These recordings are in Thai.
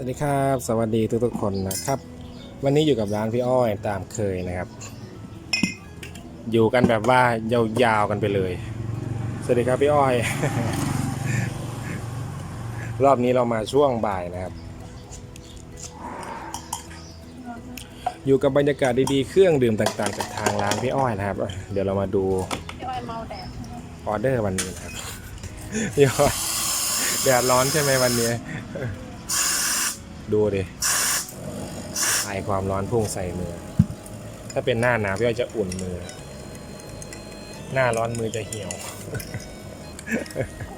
สวัสดีครับ สวัสดีทุกทุกๆคนนะครับ วันนี้อยู่กับร้านพี่อ้อยตามเคยนะครับ อยู่กันแบบว่ายาวๆกันไปเลย สวัสดีครับพี่อ้อย รอบนี้เรามาช่วงบ่ายนะครับ อยู่กับบรรยากาศดีๆเครื่องดื่มต่างๆจากทางร้านพี่อ้อยนะครับ เดี๋ยวเรามาดูพี่อ้อยเมาแดดออเดอร์วันนี้นะครับพี่อ้อยแดดร้อนใช่ไหมวันนี้ ดูดิไอความร้อนพุ่งใส่มือ ถ้าเป็นหน้าหนาวพี่อ้อยจะอุ่นมือ หน้าร้อนมือจะเหี่ยว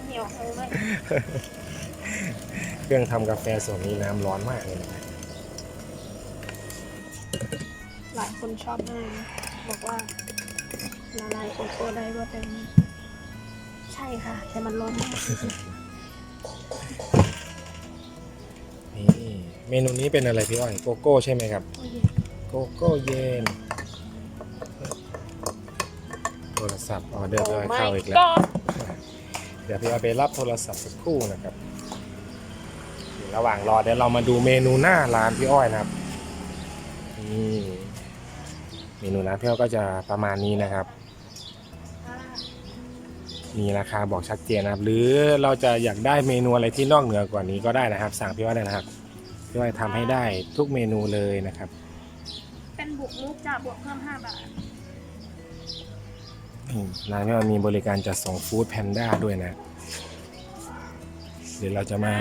เหี่ยวเลยเครื่องทำกาแฟส่วนนี้น้ำร้อนมากเลยนะหลายคนชอบมาก บอกว่าละลายโกโก้ได้รวดเร็วมากใช่ค่ะ แต่มันร้อนมาก นี่เมนูนี้เป็นอะไรพี่อ้อยโกโก้ใช่ไหมครับ โกโก้เย็นโทรศัพท์ออเดอร์พี่อ้อยเข้าอีกแล้วก็เดี๋ยวพี่อ้อยไปรับโทรศัพท์สักครู่นะครับ ระหว่างรอเดี๋ยวเรามาดูเมนูหน้าร้านพี่อ้อยนะครับนี่เมนูร้านพี่อ้อยก็จะประมาณนี้นะครับมีราคาบอกชัดเจนนะครับ หรือเราจะอยากได้เมนูอะไรที่นอกเหนือกว่านี้ก็ได้นะครับ สั่งพี่อ้อยได้นะครับ พี่อ้อยทำให้ได้ทุกเมนูเลยนะครับ เป็นบุกมุกจ้ะบวกเพิ่ม5บาทนี่ร้านพี่อ้อยมีบริการจัดส่งฟู้ดแพนด้าด้วยนะ เดี๋ยวเราจะมา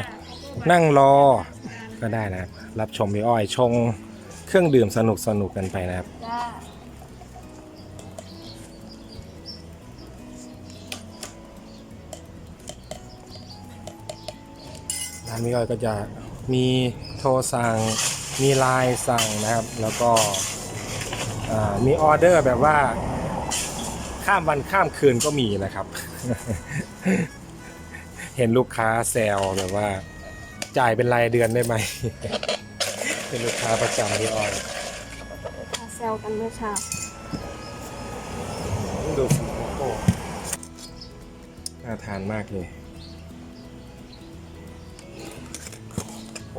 นั่งรอก็ได้นะครับรับชมพี่อ้อยชงเครื่องดื่มสนุกสนุกๆกันไปนะครับจ้าร้านพี่อ้อยก็จะมี โทรสั่งมีไลน์สั่งนะครับ แล้วก็อ่ามีออเดอร์แบบว่าข้ามวันข้ามคืนก็มีนะครับ เห็นลูกค้าแซวแบบว่า จ่ายเป็นรายเดือนได้ไหม เป็นลูกค้าประจำพี่อ้อยมาแซวกันเมื่อเช้าดูสีโกโก้น่าทานมากเลย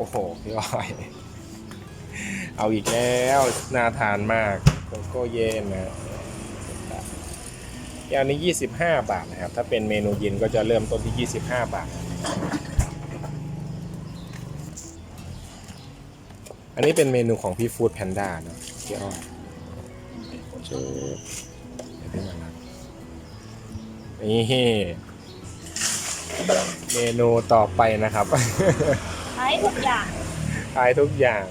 อ้โหพี่อ้อย เอาอีกแล้วน่าทานมากโกโก้เย็นนะแก้วนี้ 25 บาทนะครับ ถ้าเป็นเมนูเย็นก็จะเริ่มต้นที่ 25 บาท อันนี้เป็นเมนูของพี่ฟู้ดแพนด้าเนอะพี่อ้อยเจอเดี๋ยวพี่มารับนี่เมนูต่อไปนะครับ ใช้ทุกอย่างขายทุกอย่าง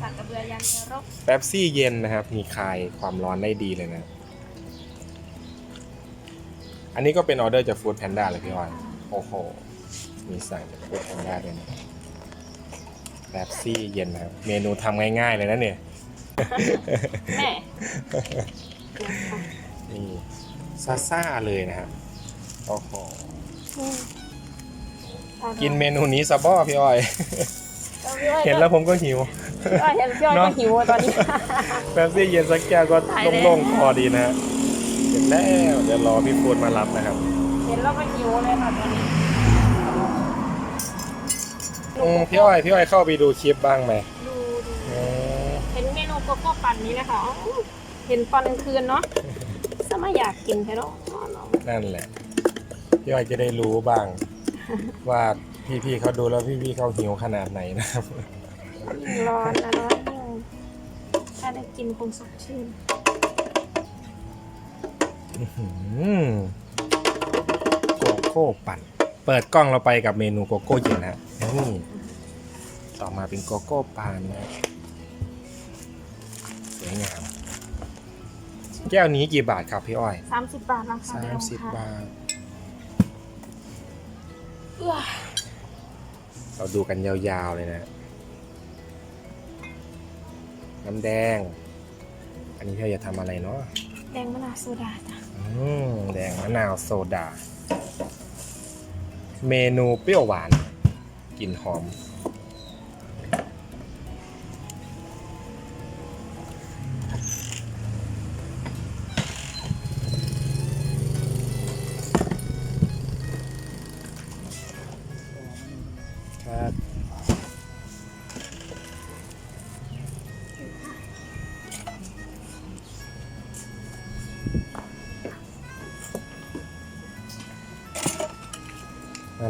สักกระเบือยันเนรกแป๊บซี่เย็นนะครับ มีคลายความร้อนได้ดีเลยนะ อันนี้ก็เป็นออเดอร์จากฟู้ดแพนด้าเลยพี่อ้อยโอ้โห มีสั่งจากฟู้ดแพนด้าด้วยนะแป๊บซี่เย็นนะครับ เมนูทำง่ายๆเลยนะเนี่ย แม่นี่ซาซ่าเลยนะครับโอ้โห กินเมนูนี้ซะบ่พี่อ้อย เห็นแล้วผมก็หิวพี่อ้อยเห็นพี่อ้อยเนก็อะหิวอะตอนนี้แป๊บซี่เย็นสักแก้วก็ตายแล้วโล่งๆคอดีนะฮะเสร็จแล้วเดี๋ยวรอพี่ฟูดมารับนะครับ เห็นแล้วก็หิวเลยค่ะตอนนี้อืมพี่อ้อยพี่อ้อยเข้าไปดูคลิปบ้างไหมดูดูอืมเห็นเมนูโกโก้ปั่นนี้เลยค่ะอ๋อเห็นตอนกลางคืนเนาะสมัยอยากกินแค่เนาะอ๋อเนาะนั่นแหละพี่อ้อยจะได้รู้บ้าง ว่าพี่ๆเขาดูแล้วพี่ๆเขาหิวขนาดไหนนะครับยิ่งร้อนนะร้อนยิ่งถ้าได้กินคงสดชื่นอืมโกโก้ปั่น เปิดกล้องเราไปกับเมนูโกโก้เย็นนะฮะนี่ต่อมาเป็นโกโก้ปั่นนะสวยงาม แก้วนี้กี่บาทครับพี่อ้อยสามสิบบาทนะคะสาเดี๋ยวมสิบค่ะบาท เอื้อเราดูกันยาวๆเลยนะ น้ำแดง อันนี้พี่จะทำอะไรเนาะ แดงมะนาวโซดาจ้ะอืมแดงมะนาวโซดา เมนูเปรี้ยวหวานกลิ่นหอม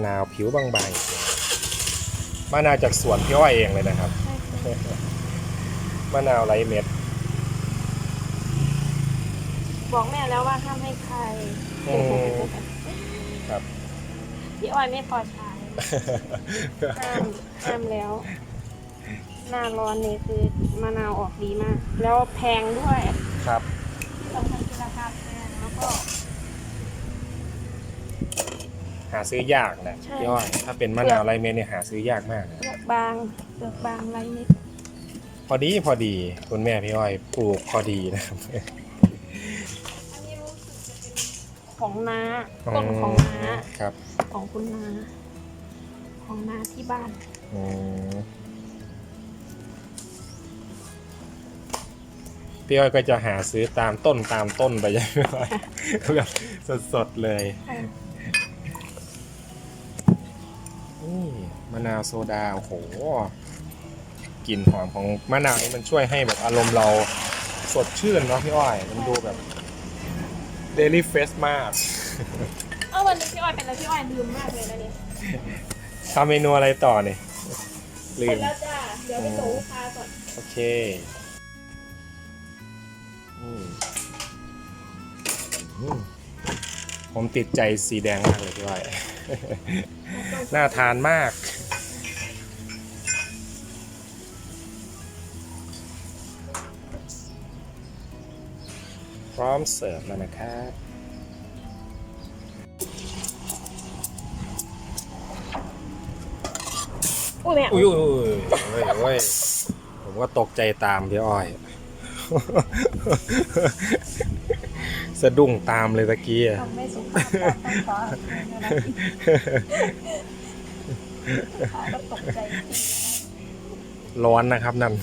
นาวผิวบางๆมะนาวจากสวนพี่อ้อยเองเลยนะครับใช่ค่ะมะนาวไร้เม็ด บอกแม่แล้วว่าห้ามให้ใครอืมครับพี่อ้อยไม่พอใช้ห้ามห้ามแล้ว หน้าร้อนนี่คือมะนาวออกดีมาก แล้วแพงด้วย ครับ ที่สำคัญคือราคาแพงแล้วก็ หาซื้อยากนะใช่ พี่อ้อยถ้าเป็นมะนาวไร้เม็ดเนี่ยหาซื้อยากมากนะเปลือกบางเปลือกบางไรนิดพอดีพอดีคุณแม่พี่อ้อยปลูกพอดีนะครับ อันนี้รู้สึกจะเป็นของน้าต้นของน้าครับของคุณนาของนาที่บ้าน อืมพี่อ้อยก็จะหาซื้อตามต้นตามต้นไปใช่ไหมพี่อ้อยแบบสดๆเลย นี่มะนาวโซดา โอ้โหกลิ่นหอมของมะนาวนี่มันช่วยให้แบบอารมณ์เราสดชื่นเนาะพี่อ้อย มันดูแบบเดลี่เฟสมากเออวันนี้พี่อ้อยเป็นอะไรพี่อ้อยลืมมากเลยนะนี่ทำเมนูอะไรต่อเนี่ยลืเสร็จมแล้วจ้า เดี๋ยวไปส่งลูกค้าก่อน โอเคอืมอืม ผมติดใจสีแดงมากเลยพี่อ้อยน่าทานมากพร้อมเสิร์ฟแล้วนะครับ อุ้ยแม่อุ้ยอุ้ยอุ้ยโอ้ยโอ้ยผมก็ตกใจตามพี่อ้อย สะดุ้งตามเลยตะกี้อะทำไม่สุภาพต้องขออภัยนะขาก็ตกใจจริงร้อนนะครับนั่น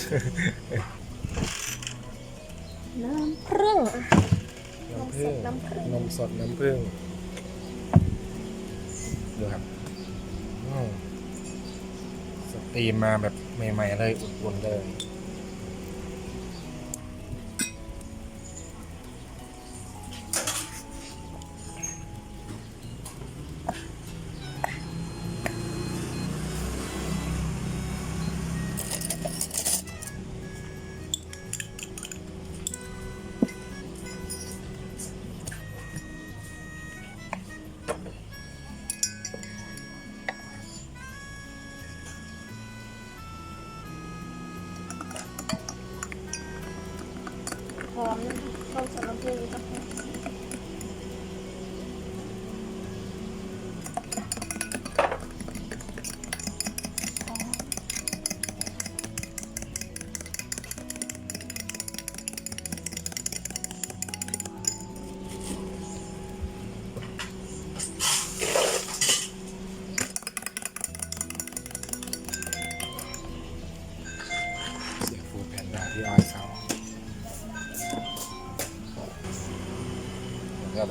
น้ำพึ่งน้ำผึ้งน้ำผึ้งนมสดน้ำผึ้งดูครับอืมสตรีมมาแบบใหม่ๆเลยอุ่นๆเลย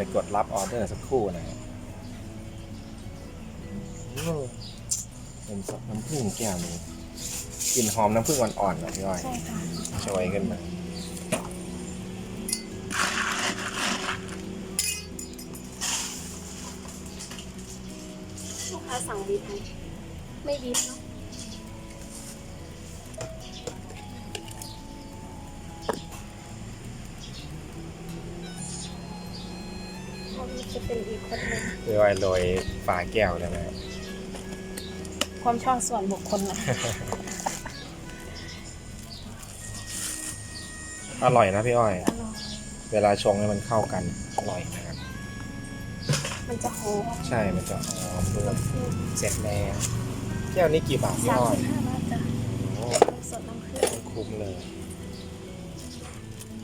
ไปกดรับออเดอร์สักครู่นะครับอืมนมสดน้ำผึ้งแก้วนี้กลิ่นหอมน้ำผึ้งอ่อนๆแบบพี่อ้อยใช่ค่ะช่วยขึ้นมาลูกค้าสั่งบีบไหมไม่บีบเนาะ โรยฝาแก้วเลยนะความชอบส่วนบุคคลนะ อร่อยนะพี่อ้อยอร่อย เวลาชงให้มันเข้ากัน อร่อยนะครับ มันจะหอมใช่ มันจะหอมด้วยเสร็จแล้วแก้วนี้กี่บาทพี่สามอ้อย สิบห้าบาทจ้ะโอ้น้ำสดน้ำผึ้งคุ้มเลย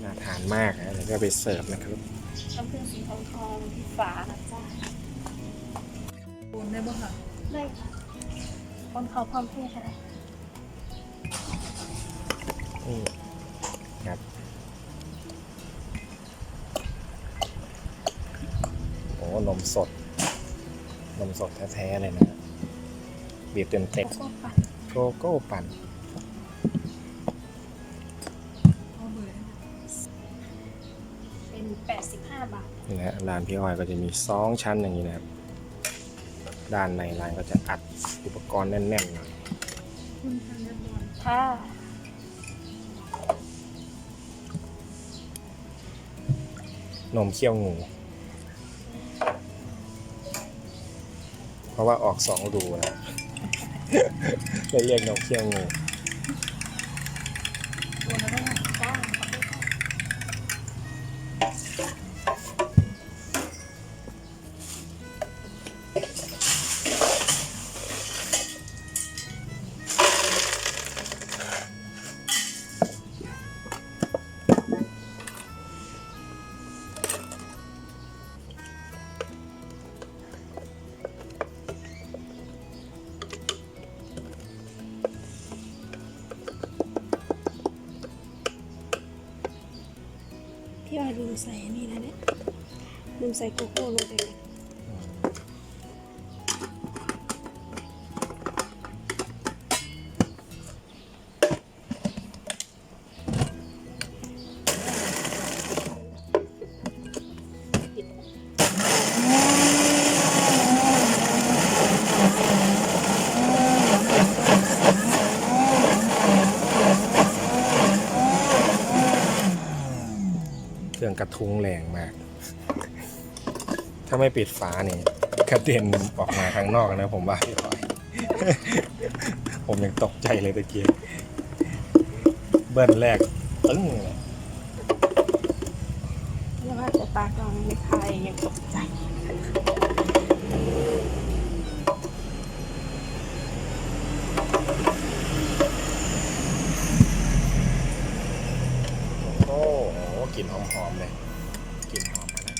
น่าทานมากนะเดี๋ยวก็ไปเสิร์ฟนะครับ น้ำผึ้งสีทองทองที่ฝานะจ้าโอน ได้บ่ค่ะได้ค่ะคนเขาพร้อมเพย์ค่ะอืมครับโอ้นมสด นมสดแท้ๆเลยนะบีบเต็มเต็มแล้วก็ปั่นโกโก้ปั่นเอาเบอร์ได้ไหมเป็น 85 บาทนี่นะฮะร้านพี่อ้อยก็จะมีสองชั้นอย่างนี้นะครับ ด้านในร้านก็จะอัดอุปกรณ์แน่นๆหน่อยคุณทางเรียบร้อยค่ะนมเคี่ยวงู เพราะว่าออกสองรูนะเลยเรียกนมเคี่ยวงู ใส่อันนี่นะเนี่ยลืมใส่โกโก้ลงไปเครื่อง ทุ้งแรงมาก ถ้าไม่ปิดฝานี่กระเด็นออกมาข้างนอกนะผมว่าพี่พลอย ผมยังตกใจเลยตะเกียบเบิ้ลแรกตึ้งเลยแล้วว่าจะตากลองไม่ทายยังตกใจ โอ้โห กลิ่นหอมๆเลยกลิ่นหอมมาแล้ว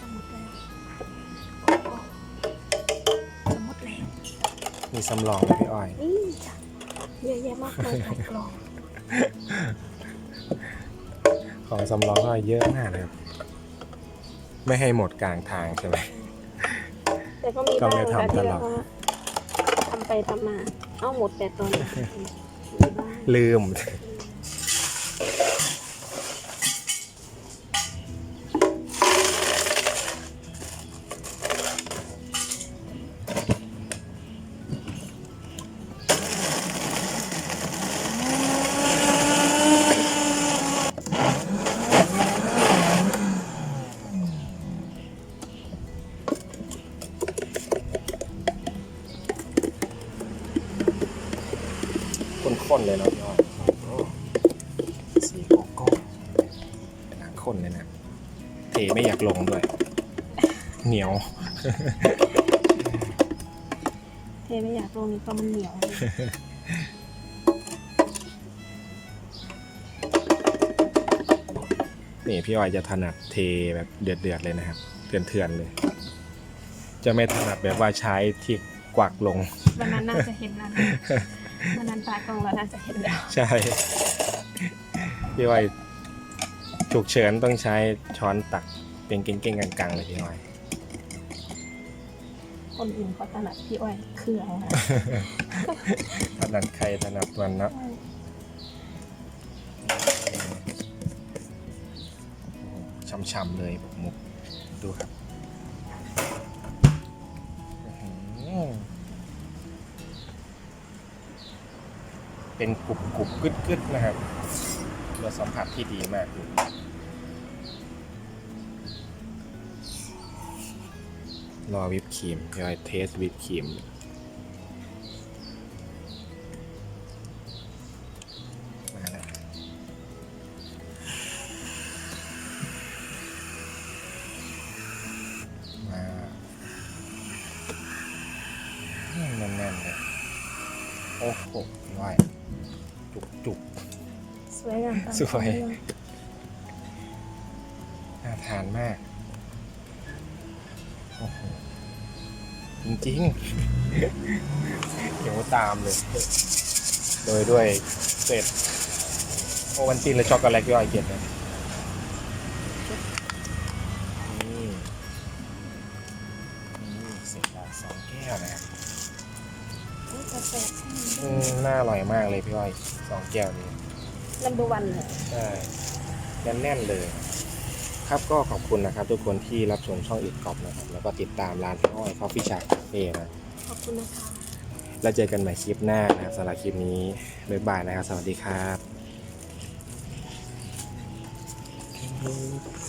สมุดแล้วสมุดแล้วมีสำรองเลยพี่อ้อย นี่จ้ะเยอะแยะมากเลยใส่กล่อง ของสำรองก็เยอะมากเลยครับไม่ให้หมดกลางทางใช่ไหม แต่ก็มีก็บ้างไม่ค่ะทำที่ตลแบอดบว่าทำ ไปทำมา เอาหมดแต่ตอนนี้ลืม ข้นๆเลยเนาะพี่อ้อยโอ้สีโกโก้หนังข้นเลยนะเทไม่อยากลงด้วย เหนียว เทไม่อยากลงนี่ก็มันเหนียวนี่พี่อ้อยจะถนัดเทแบบเดือดๆเลยนะครับเถื่อนๆเลย จะไม่ถนัดแบบว่าใช้ที่กวักลงวันนั้นน่าจะเห็นนะ วันนั้นตากล้องแล้วน่าจะเห็นแล้วใช่พี่อ้อยฉุกเฉินต้องใช้ช้อนตักเป็นเก่งๆกลางๆเลยพี่อ้อยคนอื่นเขาถนัดพี่อ้อยเครื่องนะถนัดใครถนัดมันเนาะช่ำๆเลยผมมุกดูครับ เป็นกรุบกรุบกึดกึดๆนะครับรสสัมผัสที่ดีมากเลยรอวิปครีมยอยเทสวิปครีมมาแล้วมาแน่นๆเลยโอ้โหว่าย จุกจุกสวยงามตามสวย ท้องเรื่องๆน่าทานมาก โอ้โห จริงๆ เดี๋ยวตามเลย โดยด้วยเศษโอวันตินและช็อกโกแลตย่อยเก็บเลยนี่นี่เศษละสองแก้วนะครับนี่กาแฟ อืมน่าอร่อยมากเลยพี่อ้อยสองแก้วนี้นัมเบอร์วันเลยใช่แน่นๆเลย ครับก็ขอบคุณนะครับ ทุกคนที่รับชมช่องอิดกอบนะครับ แล้วก็ติดตามร้านพี่อ้อยคอฟฟี่ชาคาเฟ่นะขอบคุณนะคะแล้วเจอกันใหม่คลิปหน้านะครับสำหรับคลิปนี้บ๊ายบายนะครับ สวัสดีครับ